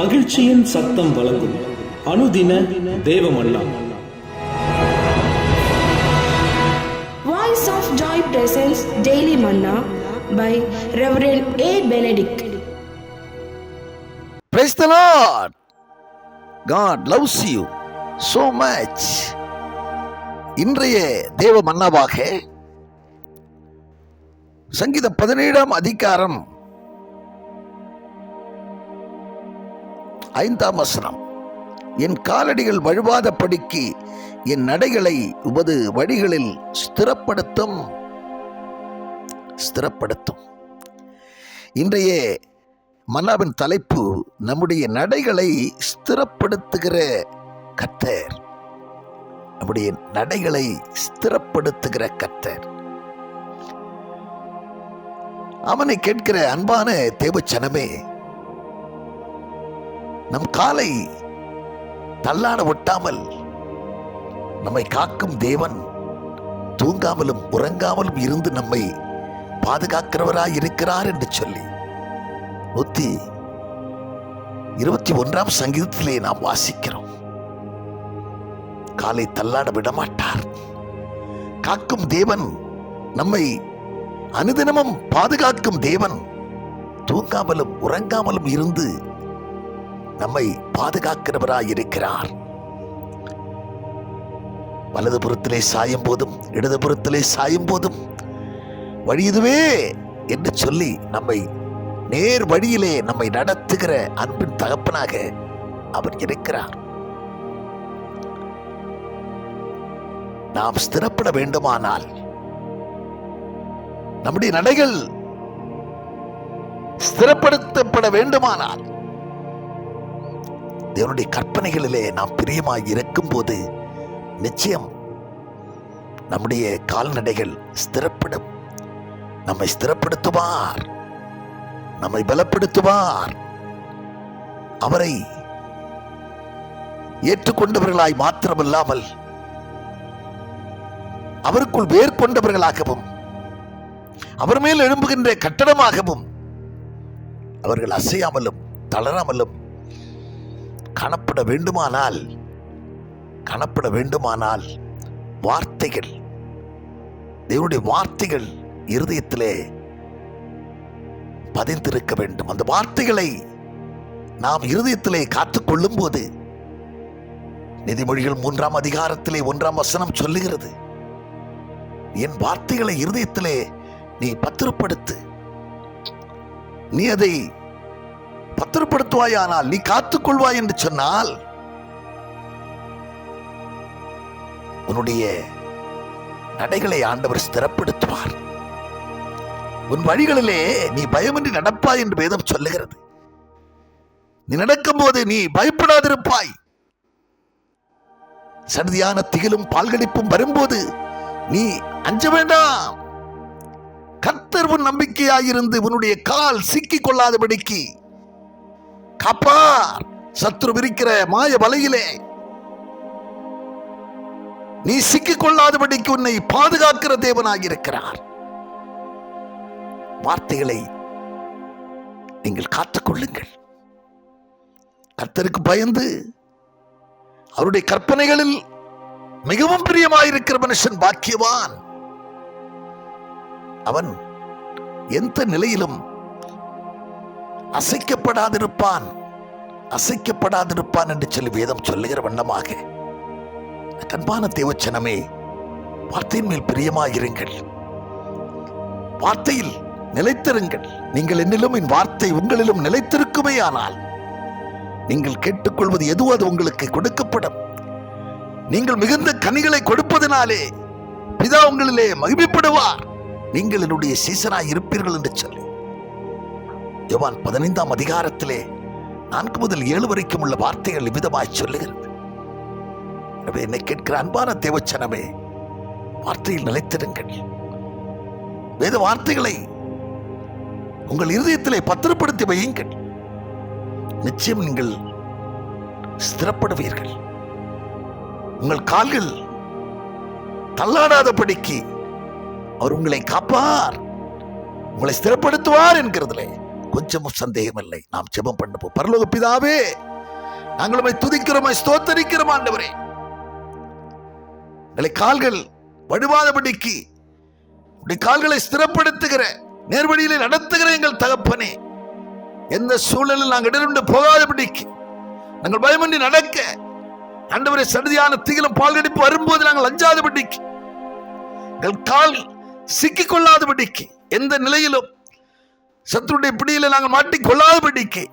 மகிழ்ச்சியின் சத்தம் வழங்கும் அனுதின தேவமல்லா Voice of Joy presents Daily Manna by Reverend A. Benedict. Praise the Lord. God loves you so much. இன்றைய தேவ மன்னாவாக சங்கீதம் பதினேழாம் அதிகாரம் ஐந்தாம் வசனம். என் காலடிகள் வழுவாத படிக்கு என் நடைகளை உமது வழிகளில் ஸ்திரப்படுத்தும். ஸ்திரப்படுத்தும். இன்றைய மன்னாவின் தலைப்பு நம்முடைய நடைகளை ஸ்திரப்படுத்துகிற கத்தர் நம்முடைய நடைகளை ஸ்திரப்படுத்துகிற கத்தர் அவனை கேட்கிற அன்பான தேவச்சனமே நம் காலை தள்ளாட ஒட்டாமல் நம்மை காக்கும் தேவன் தூங்காமலும் உறங்காமலும் இருந்து நம்மை பாதுகாக்கிறவராய் இருக்கிறார் என்று சொல்லி நூத்தி இருபத்தி ஒன்றாம் சங்கீதத்திலே நாம் வாசிக்கிறோம். காலை தள்ளாட விடமாட்டார். காக்கும் தேவன் நம்மை அனுதினமும் பாதுகாக்கும் தேவன் தூங்காமலும் உறங்காமலும் இருந்து நம்மை பாதுகாக்கிறவராய் இருக்கிறார் வலதுபுறத்திலே சாயும் போதும் இடதுபுறத்திலே சாயும் போதும். வழி இதுவே என்று சொல்லி நம்மை நேர் வழியிலே நம்மை நடத்துகிற அன்பின் தகப்பனாக அவர் இருக்கிறார். நாம் ஸ்திரப்பட வேண்டுமானால் நம்முடைய நடைகள் ஸ்திரப்படுத்தப்பட வேண்டுமானால் தேவனுடைய கற்பனைகளிலே நாம் பிரியமாக இருக்கும் போது நிச்சயம் நம்முடைய கால்நடைகள் ஸ்திரப்படும். நம்மை ஸ்திரப்படுத்துவார். நம்மை பலப்படுத்துவார். அவரை ஏற்றுக்கொண்டவர்களாய் மாத்திரமல்லாமல் அவருக்குள் வேர் கொண்டவர்களாகவும் அவர் மேல் எழும்புகின்ற கட்டடமாகவும் அவர்கள் அசையாமலும் தளராமலும் காணப்பட வேண்டுமானால் காணப்பட வேண்டுமானால் வார்த்தைகள் தேவனுடைய வார்த்தைகள் இருதயத்திலே பதிந்திருக்க வேண்டும். அந்த வார்த்தைகளை நாம் இருதயத்திலே காத்துக்கொள்ளும் போது நிதிமொழிகள் மூன்றாம் அதிகாரத்திலே ஒன்றாம் வசனம் சொல்லுகிறது என் வார்த்தைகளை இருதயத்திலே நீ பத்திரப்படுத்து நீ அதை பத்திரப்படுத்துவாயானால் நீ காத்துக்கொள்வாய் என்று சொன்னால் உன்னுடைய நடைகளை ஆண்டவர் ஸ்திரப்படுத்துவார். உன் வழிகளிலே நீ பயமின்றி நடப்பாய் என்று வேதம் சொல்லுகிறது. நீ நடக்கும்போது நீ பயப்படாதிருப்பாய். சடுதியான திகிலும் பால்கடிப்பும் வரும்போது நீ அஞ்ச வேண்டாம். கர்த்தர் உன் நம்பிக்கையாயிருந்து உன்னுடைய கால் சிக்கிக் கொள்ளாதபடிக்கு காப்பார். சத்ரு விரிக்கிற மாய வலையிலே. நீ சிக்கிக் கொள்ளாதபடிக்கு உன்னை பாதுகாக்கிற தேவனாக இருக்கிறார் வார்த்தைகளை நீங்கள் காத்துக்கொள்ளுங்கள். கர்த்தருக்கு பயந்து அவருடைய கற்பனைகளில் மிகவும் பிரியமாயிருக்கிற மனுஷன் பாக்கியவான். அவன் எந்த நிலையிலும் அசைக்கப்படாதிருப்பான். அசைக்கப்படாதிருப்பான் என்று சொல்லி வேதம் சொல்லுகிற வண்ணமாக கண்பான தேவச்சனமே வார்த்தையின் மேல் பிரியமாயிருங்கள். வார்த்தையில் நிலைத்திருங்கள். நீங்கள் என்னிலும் என் வார்த்தை உங்களிலும் நிலைத்திருக்குமே ஆனால் நீங்கள் கேட்டுக்கொள்வது எதுவோ அது உங்களுக்கு கொடுக்கப்படும். நீங்கள் மிகுந்த கனிகளை கொடுப்பதனாலே பிதா உங்களிலே மகிமைப்படுவார். நீங்கள் என்னுடைய சீசனாய் இருப்பீர்கள் என்று சொல்லி. யோவான் பதினைந்தாம் அதிகாரத்திலே நான்கு முதல் ஏழு வரைக்கும் உள்ள வார்த்தைகள் விதமாய் சொல்லுகிறது. எனவே என்னை கேட்கிற அன்பான தேவச்சனமே வார்த்தையில் நிலைத்திருங்கள் வேத வார்த்தைகளை உங்கள் இருதயத்திலே பத்திரப்படுத்தி வையுங்கள். நிச்சயம் நீங்கள் ஸ்திரப்படுவீர்கள். உங்கள் கால்கள் தள்ளாடாதபடிக்கு அவர் உங்களை காப்பார் உங்களை ஸ்திரப்படுத்துவார் என்கிறதுலே. கொஞ்சமும் சந்தேகம் இல்லை நாம் ஜெபம் பண்ணுவோம். பரலோக பிதாவே நாங்கள் உம்மை துதிக்கிறோம் ஸ்தோத்தரிக்கிறோம் ஆண்டவரே. எங்களை கால்கள் வடுவாதபடிக்கு உடைய கால்களை ஸ்திரப்படுத்துகிற நேர்வழியிலே நடத்துகிற எங்கள் தகப்பனே. எந்த சூழலில் நாங்கள் இடர்ந்து போகாதபடிக்கு நாங்கள் பயமின்றி நடக்க ஆண்டவரை சடுதியான தீவிரம் பால்கடிப்பு வரும்போது நாங்கள் அஞ்சாதபடிக்கு எங்கள் கால் சிக்கிக்கொள்ளாதபடிக்கு எந்த நிலையிலும் சத்துருடைய பிடியில் நாங்கள் மாட்டிக்கொள்ளாதபடிக்கு.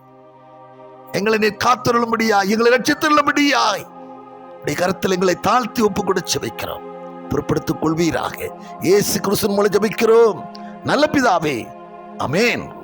எங்களை நீர் காத்தருளும்படியாய் எங்களை ரட்சித்துள்ளபடியாய் கருத்தில் எங்களை தாழ்த்தி ஒப்பு கொடுத்து வைக்கிறோம். பொறுப்படுத்திக் கொள்வீராக. இயேசு கிறிஸ்துவின் மூலம் ஜபிக்கிறோம். நல்ல பிதாவே. அமேன்